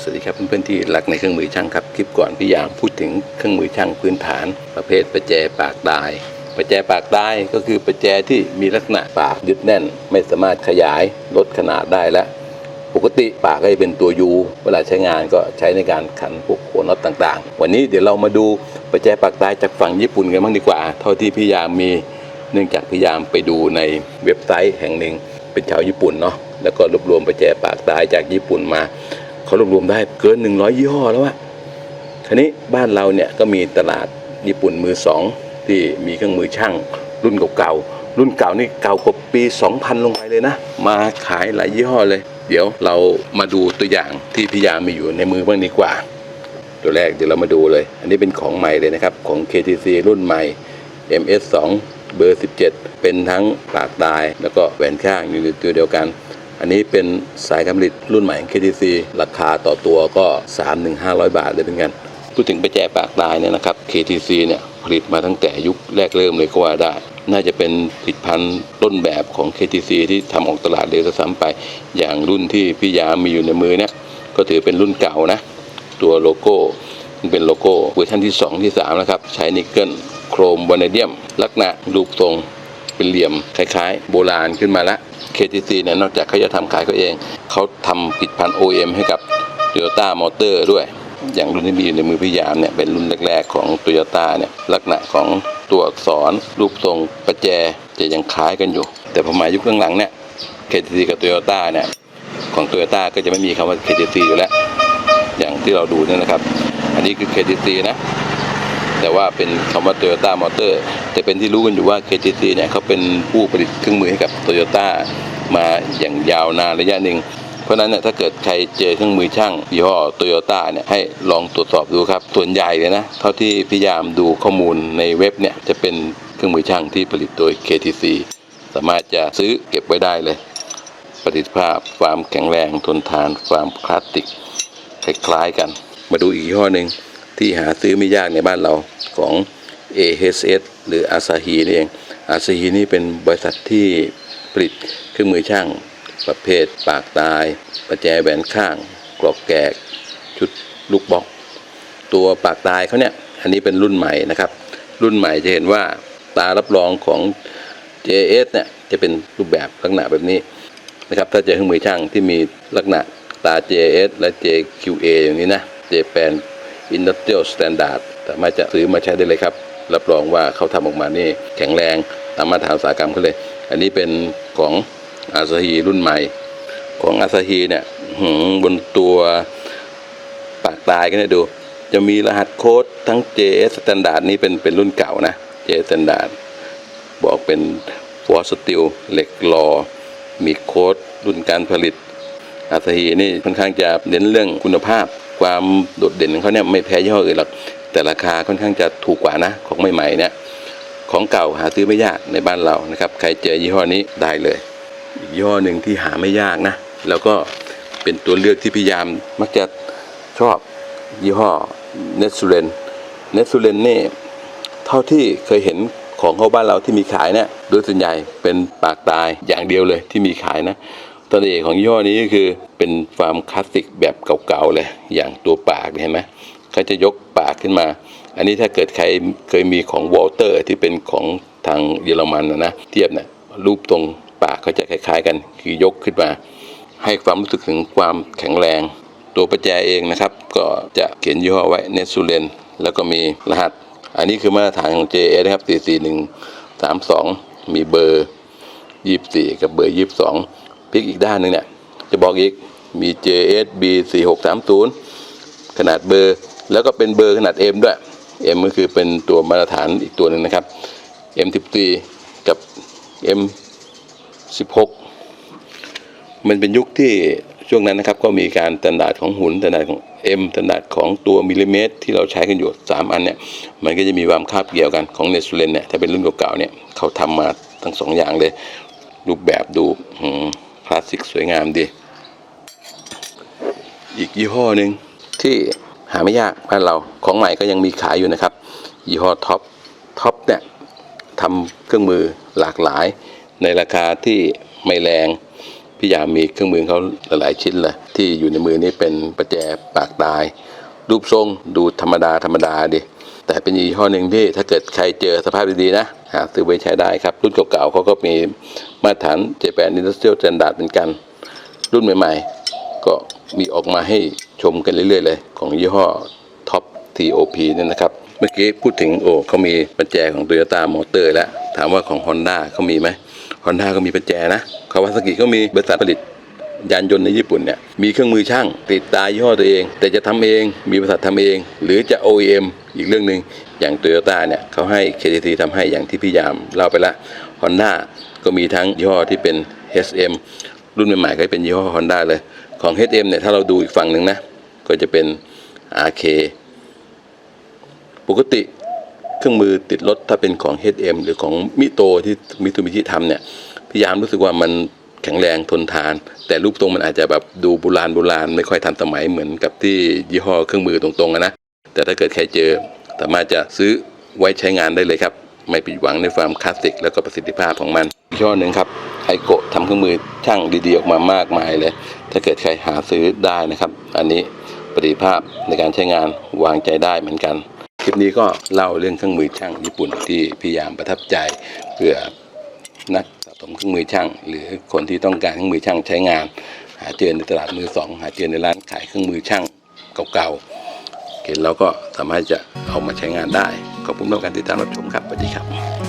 สวัสดีครับเพื่อนๆที่รักในเครื่องมือช่างครับ คลิปก่อนพี่ยามพูดถึงเครื่องมือช่างพื้นฐาน ประเภทประแจปากดายประแจปากดายก็คือประแจที่มีลักษณะปากยึดแน่น ไม่สามารถขยายลดขนาดได้และปกติปากก็จะเป็นตัวยูเวลาใช้งานก็ใช้ในการขันพวกหัวน็อตต่าง ๆ วันนี้เดี๋ยวเรามาดูประแจปากดายจากฝั่งญี่ปุ่นกันบ้างดีกว่า เท่าที่พี่ยามมี เนื่องจากพี่ยามไปดูในเว็บไซต์แห่งหนึ่งเป็นชาวญี่ปุ่นเนาะแล้วก็รวบรวมไปแจกปากดายจากญี่ปุ่นมาเขารวบรวมได้เกิน 100 ยี่ห้อแล้วอะทีนี้บ้านเราเนี่ยก็มีตลาดญี่ปุ่นมือสองที่มีเครื่องมือช่างรุ่นเก่าๆรุ่นเก่านี่เก่ากว่าปี 2000 ลงไปเลยนะ มาขายหลายยี่ห้อเลย เดี๋ยวเรามาดูตัวอย่างที่พิยามีอยู่ในมือบ้างดีกว่า ตัวแรกเดี๋ยวเรามาดูเลย อันนี้เป็นของใหม่เลยนะครับของ KTC รุ่นใหม่ MS2 เบอร์ 17 เป็นทั้งปากดายแล้วก็แหวนข้างอยู่ในตัวเดียวกัน อันนี้เป็นสายการผลิตรุ่นใหม่ของ KTC ราคาต่อตัวก็ 3-500 บาทเลยเป็นกันพูดถึงปแจปากดายเนี่ยนะครับ KTC เนี่ยผลิตมาตั้งแต่ยุคแรกเริ่มเลยก็ว่าได้ น่าจะเป็นผลิตภัณฑ์ต้นแบบของ KTC ที่ทำออกตลาดเลยซ้ำไป อย่างรุ่นที่พี่ยามมีอยู่ในมือเนี่ยก็ถือเป็นรุ่นเก่านะ ตัวโลโก้มันเป็นโลโก้เวอร์ชันที่ 2 ที่3นะครับใช้นิกเกิล รมวานาเดียม ลักษณะรูปทรงเป็นเหลี่ยมคล้ายๆ โบราณขึ้นมาละ KTC เนี่ยนอกจากเขาจะทำขายเขาเอง เขาทำผลิดพัน OEM ให้กับ Toyota Motor ด้วย อย่างรุ่นที่มีอยู่ในมือพี่ยามเนี่ยเป็นรุ่นแรก ๆ ของ Toyota เนี่ยลักษณะของตัวอักษรรูปทรงประแจจะยังคล้ายกันอยู่ แต่พอมายุคหลังๆเนี่ย KTC กับ Toyota เนี่ยของ Toyota ก็จะไม่มีคำว่า KTC อยู่แล้ว อย่างที่เราดูเนี่ยนะครับ อันนี้คือ KTC นะ แต่ว่าเป็นคำว่า Toyota Motor แต่เป็นที่รู้กันอยู่ว่า KTC เนี่ยเขาเป็นผู้ผลิตเครื่องมือให้กับ Toyota มาอย่างยาวนานระยะหนึ่งเพราะฉะนั้นเนี่ยถ้าเกิดใครเจอเครื่องมือช่างยี่ห้อโตโยต้าเนี่ยให้ลองตรวจสอบดูครับ ส่วนใหญ่เลยนะ เท่าที่พยายามดูข้อมูลในเว็บเนี่ยจะเป็นเครื่องมือช่างที่ผลิตโดย KTC สามารถจะซื้อเก็บไว้ได้เลย ประสิทธิภาพความแข็งแรงทนทานความคลาสติกคล้ายๆกัน มาดูอีกยี่ห้อหนึ่ง ที่หาซื้อไม่ยากในบ้านเราของ AHS หรือ Asahi นี่เอง Asahi นี่เป็นบริษัทที่ผลิตเครื่องมือช่าง ประเภทปากตาย ประแจแหวนข้าง กรอกแกก ชุดลูกบล็อก ตัวปากตายเขาเนี่ย อันนี้เป็นรุ่นใหม่นะครับ รุ่นใหม่จะเห็นว่าตารับรองของ JS เนี่ยจะเป็นรูปแบบลักษณะแบบนี้นะครับถ้าเจอเครื่องมือช่างที่มีลักษณะตา JS และ JQA อย่างนี้นะ Japan Industrial Standard สามารถจะซื้อมาใช้ได้เลยครับ รับรองว่าเขาทำออกมานี่แข็งแรงตามมาตรฐานอุตสาหกรรมเขาเลย อันนี้เป็นของอาซาฮีรุ่นใหม่ ของอาซาฮีเนี่ยบนตัวปากตายกันนี่ยดู จะมีรหัสโค้ดทั้ง JS Standard นี่เป็นเป็นรุ่นเก่านะ JS Standard บอกเป็นฟอร์สติลเหล็กรอมีโค้ดรุ่นการผลิตอาซาฮีนี่ค่อนข้างจะเน้นเรื่องคุณภาพ ความโดดเด่นของเขาเนี่ยไม่แพ้ยี่ห้ออื่นหรอกแต่ราคาค่อนข้างจะถูกกว่านะของใหม่ๆเนี่ยของเก่าหาซื้อไม่ยากในบ้านเรานะครับ ใครเจอยี่ห้อนี้ได้เลย อีกยี่ห้อหนึ่งที่หาไม่ยากนะ แล้วก็เป็นตัวเลือกที่พยายามมักจะชอบยี่ห้อเนส u เ e นเนส u เ e นนี่เท่าที่เคยเห็นของเขาบ้านเราที่มีขายเนี่ยโดยส่วนใหญ่เป็นปากตายอย่างเดียวเลยที่มีขายนะ ตัวเอกของย่ห้อนี้ก็คือเป็นความคลาสสิกแบบเก่าๆเลย อย่างตัวปากเนี่ยเห็นไหมเขาจะยกปากขึ้นมา อันนี้ถ้าเกิดใครเคยมีของวอลเตอร์ที่เป็นของทางเยอรมันนะนะเทียบเนี่ยรูปตรงปากเขาจะคล้าย ๆ กัน คือยกขึ้นมา ให้ความรู้สึกถึงความแข็งแรง ตัวประแจเองนะครับ ก็จะเขียนย่ห้อไว้เนสูเลนแล้วก็มีรหัส อันนี้คือมาตรฐานของ JS นะครับ44132 มีเบอร์ 24 กับเบอร์ 22 พลิกอีกด้านหนึ่งเนี่ย จะบอกอีกมี JS B 4630 ขนาดเบอร์ แล้วก็เป็นเบอร์ขนาด M ด้วย M ก็คือเป็นตัวมาตรฐานอีกตัวหนึ่งนะครับ M14 กับ M16 มันเป็นยุคที่ช่วงนั้นนะครับก็มีการสแตนดาดของหุ่นสแตนดาดของ M สแตนดาดของตัวมิลลิเมตร ที่เราใช้กันอยู่ 3 อันเนี่ยมันก็จะมีความคาบเกี่ยวกันของเนสเลนเนี่ยถ้าเป็นรุ่นเก่าๆเนี่ยเขาทำมาทั้งสองอย่างเลย รูปแบบดูอืม คลาสสิกสวยงามดี อีกยี่ห้อหนึ่งที่หาไม่ยากบ้านเราของใหม่ก็ยังมีขายอยู่นะครับ ยี่ห้อท็อปท็อปเนี่ยทำเครื่องมือหลากหลาย ในราคาที่ไม่แรงพี่ยามีเครื่องมือเขาหลายชิ้นเลยที่อยู่ในมือนี้เป็นประแจปากตาย รูปทรงดูธรรมดาธรรมดาดิ แต่เป็นยี่ห้อหนึ่งที่ถ้าเกิดใครเจอสภาพดีๆนะหาซื้อไว้ใช้ได้ครับ รุ่นเก่าๆเขาก็มีมาตรฐานเจแปนอินดัสเทรียลสแตนดาร์ดเหมือนกัน รุ่นใหม่ๆ ก็มีออกมาให้ชมกันเรื่อยๆเลย ของยี่ห้อท็อป TOP เนี่ยนะครับ เมื่อกี้พูดถึงโอ้เขามีปัจแจของ Toyota Motor แล้วถามว่าของ Honda เขามีไหม Honda ก็มีปัจแจนะคาวาซากิก็มีบริษัทผลิตยานยนต์ในญี่ปุ่นเนี่ยมีเครื่องมือช่างติดตายี่ห้อตัวเอง แต่จะทำเองมีบริษัททำเอง หรือจะ OEM อีกเรื่องหนึ่งอย่าง t o y ยต้าเนี่ยเขาให้ KTT ทำให้อย่างที่พี่ยามเล่าไปละ Honda ก็มีทั้งยี่ห้อที่เป็น SM รุ่นใหม่ๆก็เป็นยี่ห้อ Honda เลย ของ HM เนี่ยถ้าเราดูอีกฝั่งหนึ่งนะ ก็จะเป็น RK ปกติเครื่องมือติดรถถ้าเป็นของ HM หรือของมิโตที่มิตูมิชิทำเนี่ยพยายามรู้สึกว่ามันแข็งแรงทนทาน แต่รูปทรงมันอาจจะแบบดูโบราณโบราณไม่ค่อยทันสมัยเหมือนกับที่ยี่ห้อเครื่องมือตรงๆนะ แต่ถ้าเกิดใครเจอสามารถจะซื้อไว้ใช้งานได้เลยครับ ไม่ผิดหวังในความคลาสสิกแล้วก็ประสิทธิภาพของมันยี่ห้อหนึ่งครับไอโกะทำเครื่องมือช่างดีๆออกมามากมายเลย ถ้าเกิดใครหาซื้อได้นะครับ อันนี้ประสิทธิภาพในการใช้งานวางใจได้เหมือนกันคลิปนี้ก็เล่าเรื่องเครื่องมือช่างญี่ปุ่นที่พยายามประทับใจเพื่อนักสะสมเครื่องมือช่าง หรือคนที่ต้องการเครื่องมือช่างใช้งาน หาเจอในตลาดมือสองหาเจอในร้านขายเครื่องมือช่างเก่าๆ เห็นเราก็สามารถจะเอามาใช้งานได้ ขอบคุณสำหรับการติดตามรับชมครับสวัสดีครับ